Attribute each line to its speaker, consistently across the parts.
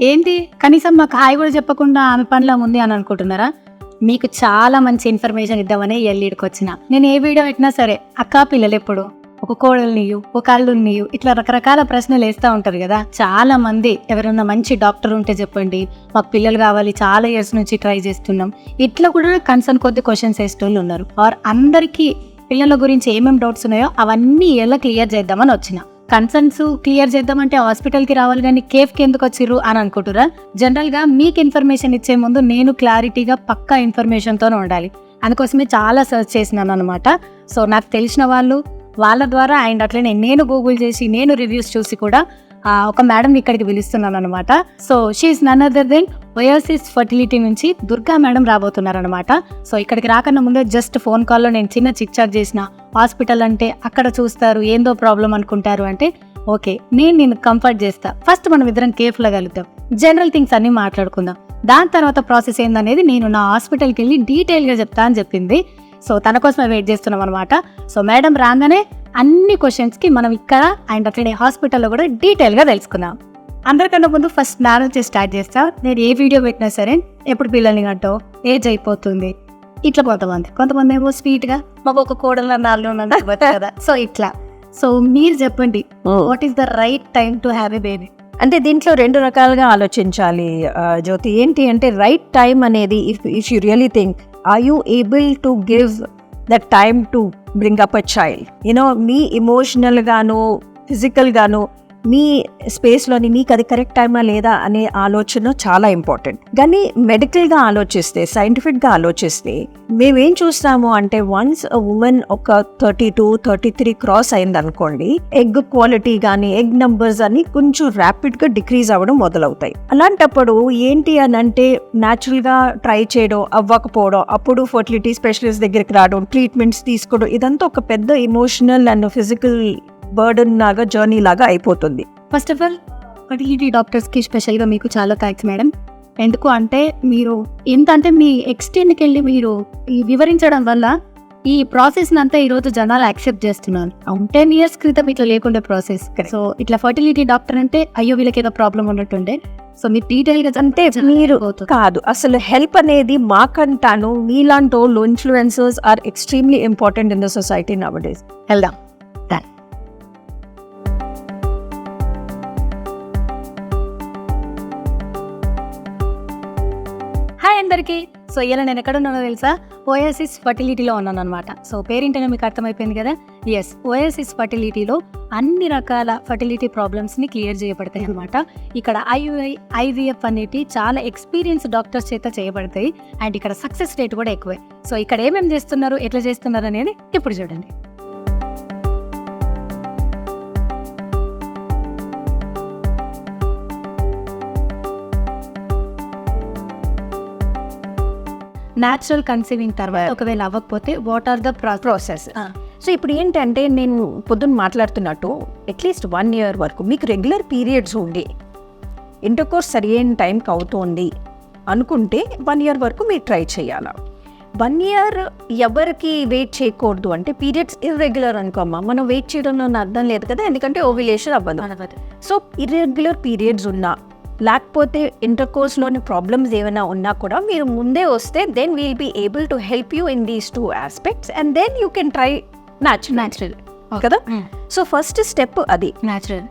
Speaker 1: ఏంటి? కనీసం మాకు హాయ్ కూడా చెప్పకుండా ఆమె పనిలో ఉంది అని అనుకుంటున్నారా? మీకు చాలా మంచి ఇన్ఫర్మేషన్ ఇద్దామని ఎల్లీడికి వచ్చిన. నేను ఏ వీడియో పెట్టినా సరే అక్కా పిల్లలు ఎప్పుడు? ఒక కోడలు ఒక అల్లు ఇట్లా రకరకాల ప్రశ్నలు వేస్తూ ఉంటారు కదా. చాలా మంది ఎవరైనా మంచి డాక్టర్ ఉంటే చెప్పండి మాకు పిల్లలు కావాలి చాలా ఇయర్స్ నుంచి ట్రై చేస్తున్నాం. ఇట్లా కూడా కన్సర్న్ కొద్ది క్వశ్చన్స్ వేసేటోళ్ళు ఉన్నారు. ఆర్ అందరికీ పిల్లల గురించి ఏమేమి డౌట్స్ ఉన్నాయో అవన్నీ ఎలా క్లియర్ చేద్దామని వచ్చిన. కన్సర్న్స్ క్లియర్ చేద్దామంటే హాస్పిటల్కి రావాలి కానీ కేఫ్కి ఎందుకు వచ్చిర్రు అని అనుకుంటురా జనరల్గా మీకు ఇన్ఫర్మేషన్ ఇచ్చే ముందు నేను క్లారిటీగా పక్కా ఇన్ఫర్మేషన్తోనే ఉండాలి. అందుకోసమే చాలా సెర్చ్ చేసినాను అనమాట సో నాకు తెలిసిన వాళ్ళు వాళ్ళ ద్వారా అండ్ అట్లనే నేను గూగుల్ చేసి నేను రివ్యూస్ చూసి కూడా ఒక మేడం ఇక్కడికి పిలుస్తున్నాను అనమాట so she none other than Oasis fertility నుంచి దుర్గా మేడం రాబోతున్నారు అనమాట సో ఇక్కడికి రాకన్నా ముందే జస్ట్ ఫోన్ కాల్లో నేను చిన్న చిక్ చాట్ చేసిన హాస్పిటల్ అంటే అక్కడ చూస్తారు ఏందో ప్రాబ్లం అనుకుంటారు అంటే ఓకే నేను నేను కంఫర్ట్ చేస్తా. ఫస్ట్ మనం ఇద్దరం కేఫ్లో కలుద్దాం. జనరల్ థింగ్స్ అన్ని మాట్లాడుకుందాం. దాని తర్వాత ప్రాసెస్ ఏందనేది నేను నా హాస్పిటల్కి వెళ్ళి డీటెయిల్గా చెప్తా అని చెప్పింది. సో తన కోసమే వెయిట్ చేస్తున్నాం అనమాట సో మేడం రాగానే అన్ని క్వశ్చన్స్కి మనం ఇక్కడ అండ్ అట్లనే హాస్పిటల్లో కూడా డీటెయిల్గా తెలుసుకుందాం. అందరికన్నా ముందు ఫస్ట్ నా నుంచి స్టార్ట్ చేస్తా. నేను ఏ వీడియో పెట్టినా సరే ఎప్పుడు పిల్లల్ని కంటో ఏజ్ అయిపోతుంది. ఇట్లా కొంతమంది. కొంతమంది ఏమో స్వీట్గా మాకు ఒక కోడల నాలుగు కదా. సో ఇట్లా. సో మీరు చెప్పండి what is the right time to have a baby
Speaker 2: అంటే దీంట్లో రెండు రకాలుగా ఆలోచించాలి జ్యోతి. ఏంటి అంటే రైట్ టైం అనేది if if you really think are you able to give the time to bring up a child you know me emotional గాను physical గాను మీ స్పేస్లోని మీకు అది కరెక్ట్ టైమా లేదా అనే ఆలోచన చాలా ఇంపార్టెంట్. కానీ మెడికల్గా ఆలోచిస్తే సైంటిఫిక్గా ఆలోచిస్తే మేమేం చూస్తాము అంటే వన్స్ ఉమెన్ ఒక thirty two thirty three cross అయింది అనుకోండి ఎగ్ క్వాలిటీ కానీ ఎగ్ నంబర్స్ అని కొంచెం ర్యాపిడ్గా డిక్రీజ్ అవ్వడం మొదలవుతాయి. అలాంటప్పుడు ఏంటి అని అంటే న్యాచురల్గా ట్రై చేయడం అవ్వకపోవడం అప్పుడు ఫర్టిలిటీ స్పెషలిస్ట్ దగ్గరికి రావడం ట్రీట్మెంట్స్ తీసుకోవడం ఇదంతా ఒక పెద్ద ఎమోషనల్ అండ్ ఫిజికల్ బర్డన్ లాగా జర్నీ లాగా అయిపోతుంది.
Speaker 1: ఫస్ట్ ఆఫ్ ఆల్ ఫర్టిలిటీ డాక్టర్స్కి స్పెషల్గా మీకు చాలా థ్యాంక్స్ మేడం ఎందుకు అంటే మీరు ఎంత అంటే మీ ఎక్స్టెండ్కి వెళ్ళి మీరు ఈ వివరించడం వల్ల ఈ ప్రాసెస్ అంతా ఈరోజు జనాలు యాక్సెప్ట్ చేస్తున్నారు. టెన్ ఇయర్స్ క్రితం ఇట్లా లేకుండే ప్రాసెస్ సో ఇట్లా ఫర్టిలిటీ డాక్టర్ అంటే అయ్యో వీళ్ళకి ఏదో ప్రాబ్లం ఉన్నట్టుండే. సో మీరు డీటెయిల్గా
Speaker 2: అంటే మీరు కాదు అసలు హెల్ప్ అనేది మాకంటాను. మీలాంటి వాళ్ళు influencers are extremely important in the society nowadays
Speaker 1: వెళ్దాం. అందరికీ. సో ఇలా నేను ఎక్కడ ఉన్నానో తెలుసా? ఓఎస్ఎస్ ఫర్టిలిటీలో ఉన్నాను అనమాట సో పేరింటనే మీకు అర్థమైపోయింది కదా? ఎస్ ఓఎస్ఎస్ ఫర్టిలిటీలో అన్ని రకాల ఫర్టిలిటీ ప్రాబ్లమ్స్ని క్లియర్ చేయబడతాయి అనమాట ఇక్కడ ఐయుఐ ఐవీఎఫ్ అనేటి చాలా ఎక్స్పీరియన్స్ డాక్టర్స్ చేత చేయబడతాయి. అండ్ ఇక్కడ సక్సెస్ రేట్ కూడా ఎక్కువే. సో ఇక్కడ ఏమేమి చేస్తున్నారు ఎట్లా చేస్తున్నారు అనేది ఇప్పుడు చూడండి. న్యాచురల్ కన్సీవింగ్ తర్వాత ఒకవేళ అవ్వకపోతే what are the
Speaker 2: process so ఇప్పుడు ఏంటంటే నేను పొద్దున్న మాట్లాడుతున్నట్టు అట్లీస్ట్ వన్ ఇయర్ వరకు మీకు రెగ్యులర్ పీరియడ్స్ ఉండి ఇంటర్కోర్స్ సరైన టైంకి అవుతోంది అనుకుంటే వన్ ఇయర్ వరకు మీరు ట్రై చేయాలా. వన్ ఇయర్ ఎవరికి వెయిట్ చేయకూడదు అంటే పీరియడ్స్ ఇర్రెగ్యులర్ అనుకోమ్మా. మనం వెయిట్ చేయడంలో అర్థం లేదు కదా ఎందుకంటే ఓవిలేషన్ అవ్వదు. సో ఇర్రెగ్యులర్ పీరియడ్స్ ఉన్నా లేకపోతే ఇంటర్కోర్స్లోని ప్రాబ్లమ్స్ ఏమైనా ఉన్నా కూడా మీరు ముందే వస్తే then we'll be able to help you in these two aspects and then you can try natural
Speaker 1: natural
Speaker 2: కదా? సో ఫస్ట్ స్టెప్ అది.
Speaker 1: న్యాచురల్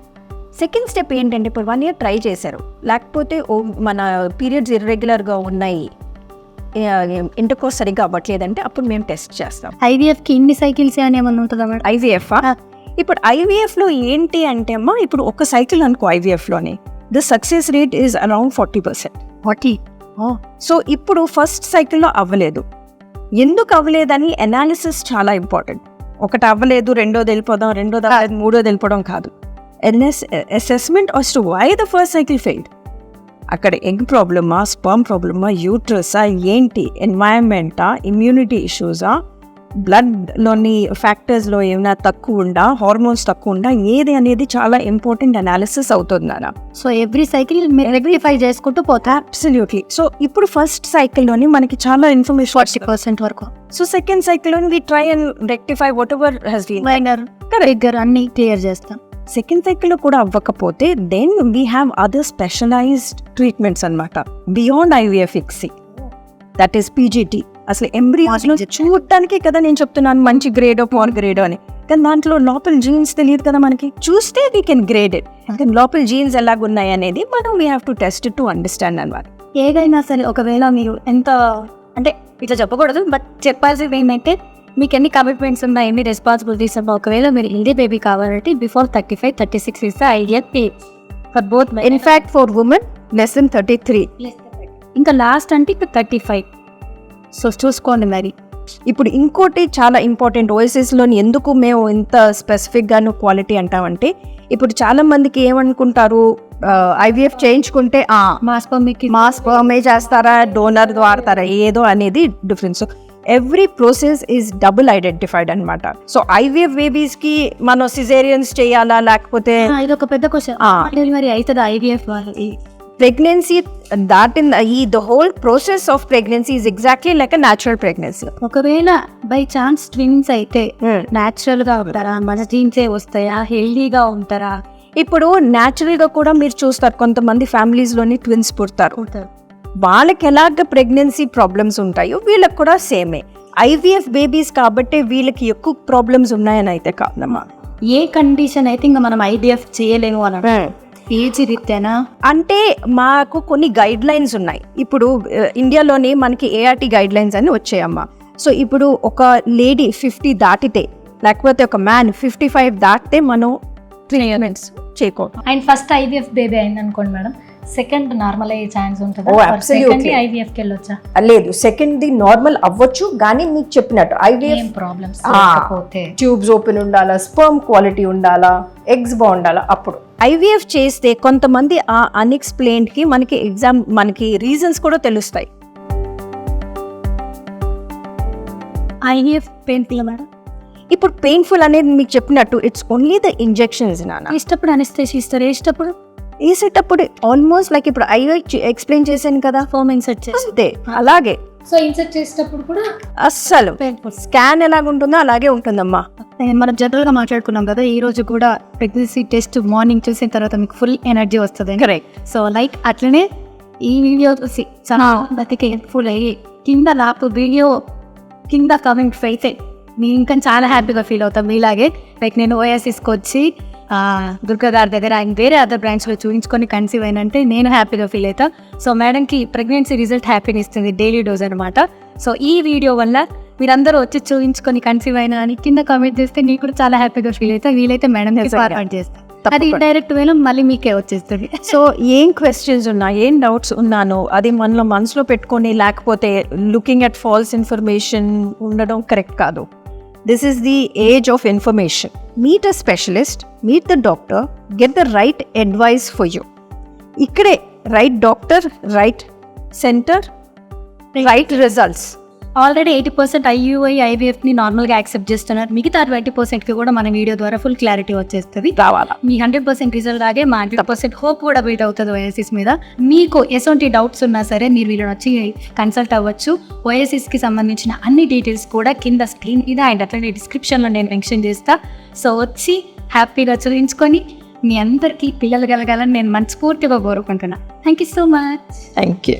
Speaker 2: సెకండ్ స్టెప్ ఏంటంటే ఇప్పుడు వన్ ఇయర్ ట్రై చేశారు. లేకపోతే ఓ మన పీరియడ్స్ ఇర్రెగ్యులర్గా ఉన్నాయి. ఇంటర్కోర్స్ సరిగ్గా అవ్వట్లేదంటే అప్పుడు మేము టెస్ట్ చేస్తాం.
Speaker 1: ఐవీఎఫ్కి ఇన్ని సైకిల్స్ అని ఏమన్నా ఉంటుందా మేడం?
Speaker 2: ఐవీఎఫ్ ఇప్పుడు ఐవీఎఫ్లో ఏంటి అంటే అమ్మా ఇప్పుడు ఒక సైకిల్ అనుకో ఐవీఎఫ్లోని the success rate is around forty
Speaker 1: percent forty
Speaker 2: so ఇప్పుడు ఫస్ట్ సైకిల్లో అవ్వలేదు. ఎందుకు అవ్వలేదని అనాలిసిస్ చాలా ఇంపార్టెంట్ ఒకటి అవ్వలేదు రెండోది వెళ్ళిపోదాం రెండోది అవ్వలేదు మూడోది వెళ్ళిపోవడం కాదు. NS assessment as to why the first cycle failed అక్కడ ఎగ్ ప్రాబ్లమా స్పర్మ్ ప్రాబ్లమా యూట్రసా ఏంటి ఎన్వైరన్మెంటా ఇమ్యూనిటీ ఇష్యూసా బ్లడ్లోని ఫ్యాక్టర్స్లో ఏమైనా తక్కువ ఉందా హార్మోన్స్ తక్కువ ఉందా ఏది అనేది చాలా ఇంపార్టెంట్ అనాలిసిస్ అవుతుంది నాన్న.
Speaker 1: సో ఎవ్రీ సైకిల్ రెక్టిఫై చేసుకుంటూ పోతా.
Speaker 2: అబ్సల్యూట్లీ సో ఇప్పుడు ఫస్ట్ సైకిల్లోని మనకి చాలా
Speaker 1: ఫార్టీ
Speaker 2: ఇన్ఫర్మేషన్
Speaker 1: పర్సెంట్ వరకు.
Speaker 2: So second cycle we try and rectify whatever has been
Speaker 1: minor figure అన్ని క్లియర్ చేస్తాం.
Speaker 2: సెకండ్ సైకిల్లో కూడా అవ్వకపోతే then we have other specialised treatments అనమాట beyond IVF ICSI that is PGT అసలు ఎంబ్రియాస్లో చూడటానికే కదా నేను చెప్తున్నాను మంచి గ్రేడో పార్ గ్రేడో అని కానీ దాంట్లో లోపల జీన్స్ తెలియదు కదా మనకి. చూస్తే వీ కెన్ గ్రేడ్ ఇట్ కానీ లోపల జీన్స్ ఎలాగున్నాయి అనేది మనం we have to test to understand అనమాట
Speaker 1: ఏదైనా సరే ఒకవేళ మీరు ఎంత అంటే ఇట్లా చెప్పకూడదు బట్ చెప్పాల్సింది ఏంటంటే మీకు ఎన్ని కమిట్మెంట్స్ ఉన్నాయి ఎన్ని రెస్పాన్సిబిలిటీస్ ఉన్నా ఒకవేళ మీరు హెల్దీ బేబీ కావాలంటే before thirty five thirty six ఇస్తే idea pay for both
Speaker 2: in fact for women less than thirty three
Speaker 1: ఇంకా లాస్ట్ అంటే ఇప్పుడు థర్టీ ఫైవ్ సో చూసుకోండి మరి.
Speaker 2: ఇప్పుడు ఇంకోటి చాలా ఇంపార్టెంట్ ఓఎస్ఎస్లోని ఎందుకు మేము ఇంత స్పెసిఫిక్గాను క్వాలిటీ అంటామంటే ఇప్పుడు చాలా మందికి ఏమనుకుంటారు ఐవీఎఫ్ చేయించుకుంటే ఆ
Speaker 1: మా స్పమ్మికి
Speaker 2: మా స్పర్మే చేస్తారా డోనర్ వాడతారా ఏదో అనేది difference every process is double identified అనమాట సో ఐవీఎఫ్ బేబీస్కి మనం సిజేరియన్స్ చేయాలా లేకపోతే
Speaker 1: ఇది ఒక పెద్ద క్వశ్చన్. డెలివరీ అవుతుంది ఐవీఎఫ్ వాళ్ళకి?
Speaker 2: ప్రెగ్నెన్సీ దాటిన ఈ the whole process of pregnancy is exactly like natural pregnancy
Speaker 1: ఒకవేళ బై ఛాన్స్ ట్విన్స్ అయితే న్యాచురల్గా ఉంటారా? మన జీన్సే వస్తాయా? హెల్దీగా ఉంటారా?
Speaker 2: ఇప్పుడు natural గా కూడా మీరు చూస్తారు కొంతమంది families లోని ట్విన్స్ పుడతారు. వాళ్ళకి ఎలాగ ప్రెగ్నెన్సీ ప్రాబ్లమ్స్ ఉంటాయో వీళ్ళకి కూడా సేమే ఐవీఎఫ్ బేబీస్ కాబట్టి వీళ్ళకి ఎక్కువ ప్రాబ్లమ్స్ ఉన్నాయని అయితే కాదమ్మా.
Speaker 1: ఏ కండిషన్ అయితే ఇంకా మనం ఐడిఎఫ్ చేయలేము అని అంటారు. ఏజ్ రీత్యానా
Speaker 2: అంటే మాకు కొన్ని గైడ్ లైన్స్ ఉన్నాయి. ఇప్పుడు ఇండియాలోని మనకి ఏఆర్టీ గైడ్ లైన్స్ అని వచ్చాయమ్మా. సో ఇప్పుడు ఒక లేడీ ఫిఫ్టీ దాటితే లేకపోతే ఒక మ్యాన్ ఫిఫ్టీ ఫైవ్ దాటితే మనం ట్రీట్మెంట్స్ చేయకూడదు.
Speaker 1: అండ్ ఫస్ట్ ఐవీఎఫ్ బేబీ అయింది అనుకోండి మేడం. సెకండ్ నార్మల్ అయ్యే ఛాన్స్ ఉంటుంది. ఐవీఎఫ్ వెళ్ళొచ్చా?
Speaker 2: లేదు. సెకండ్ ది నార్మల్ అవ్వచ్చు కానీ మీకు చెప్పినట్టు ఐవీఎఫ్
Speaker 1: ప్రాబ్లమ్స్
Speaker 2: ట్యూబ్స్ ఓపెన్ ఉండాలా స్పర్మ్ క్వాలిటీ ఉండాలా ఎగ్స్ బాగుండాలా అప్పుడు. ఐవీఎఫ్ చేస్తే కొంతమంది ఆ అన్ఎక్స్ప్లెయిన్డ్కి మనకి ఎగ్జామ్ మనకి రీజన్స్ కూడా తెలుస్తాయి.
Speaker 1: IVF pain killer madam?
Speaker 2: ఇప్పుడు పెయిన్ఫుల్ అనేది మీకు చెప్పినట్టు ఇట్స్ ఓన్లీ ద ఇంజెక్షన్స్ నాన్న
Speaker 1: ఇష్టప్పుడు అనిస్తేసి ఇస్తారు? వేసేటప్పుడు
Speaker 2: వేసేటప్పుడు ఆల్మోస్ట్ లైక్ ఇప్పుడు ఐవై ఎక్స్ప్లెయిన్ చేశాను కదా.
Speaker 1: ఫోమ్ ఇన్సర్ట్ చేసి
Speaker 2: అంతే అలాగే.
Speaker 1: సో ఇన్సర్ట్ చేసేటప్పుడు కూడా
Speaker 2: అస్సలు. స్కాన్ ఎలాగుంటుందో అలాగే ఉంటుందమ్మా.
Speaker 1: మనం జనరల్గా మాట్లాడుకున్నాం కదా ఈ రోజు కూడా ప్రెగ్నెన్సీ టెస్ట్ మార్నింగ్ చూసిన తర్వాత మీకు ఫుల్ ఎనర్జీ వస్తుంది.
Speaker 2: కరెక్ట్
Speaker 1: సో లైక్ అట్లనే ఈ వీడియో చూసి చాలా బతికి హెల్ప్ఫుల్ అయ్యి కింద నాకు వీడియో కింద కమెంట్ అయితే నేను ఇంకా చాలా హ్యాపీగా ఫీల్ అవుతాం. మీలాగే లైక్ నేను ఓఎస్ఎస్కి వచ్చి దుర్గాదార్ దగ్గర ఆయన వేరే అదర్ బ్రాంచ్లో చూపించుకొని కన్సీవ్ అయినంటే నేను హ్యాపీగా ఫీల్ అవుతా. సో మేడంకి ప్రెగ్నెన్సీ రిజల్ట్ హ్యాపీని ఇస్తుంది డైలీ డోస్ అనమాట సో ఈ వీడియో వల్ల మీరందరూ వచ్చి చూపించుకొని కన్సీవ్ అయినా అని కింద కామెంట్ చేస్తే నీకు కూడా చాలా హ్యాపీగా ఫీల్ అవుతా. వీలైతే మేడం. ఫార్వర్డ్ చేస్తా. అది. డైరెక్ట్ వేలో మళ్ళీ మీకే వచ్చేస్తుంది.
Speaker 2: సో ఏం క్వశ్చన్స్ ఉన్నా ఏం డౌట్స్ ఉన్నానో అది మనలో మనసులో పెట్టుకొని లేకపోతే లుకింగ్ అట్ ఫాల్స్ ఇన్ఫర్మేషన్ ఉండడం కరెక్ట్ కాదు. this is the age of information meet a specialist meet the doctor get the right advice for you ఇక్కడే right doctor right centre
Speaker 1: right results Already eighty percent IUI ఐవీఎఫ్ని నార్మల్గా accept చేస్తున్నారు. మిగతా twenty పర్సెంట్కి కూడా మన video ద్వారా full clarity వచ్చేస్తుంది.
Speaker 2: రావాలా?
Speaker 1: మీ హండ్రెడ్ పర్సెంట్ రిజల్ట్ లాగే మా హండ్రెడ్ పర్సెంట్ హోప్ కూడా బిల్డ్ అవుతుంది ఓఎస్ఎస్ మీద. మీకు ఎటువంటి డౌట్స్ ఉన్నా సరే మీరు వీళ్ళని వచ్చి కన్సల్ట్ అవ్వచ్చు. ఓఎస్ఎస్కి సంబంధించిన అన్ని డీటెయిల్స్ కూడా కింద స్క్రీన్ మీద అండ్ అట్లనే డిస్క్రిప్షన్లో నేను మెన్షన్ చేస్తా. సో వచ్చి హ్యాపీగా చూపించుకొని మీ అందరికీ పిల్లలు కలగాలని నేను మనస్ఫూర్తిగా కోరుకుంటున్నా. Thank you so much
Speaker 2: thank you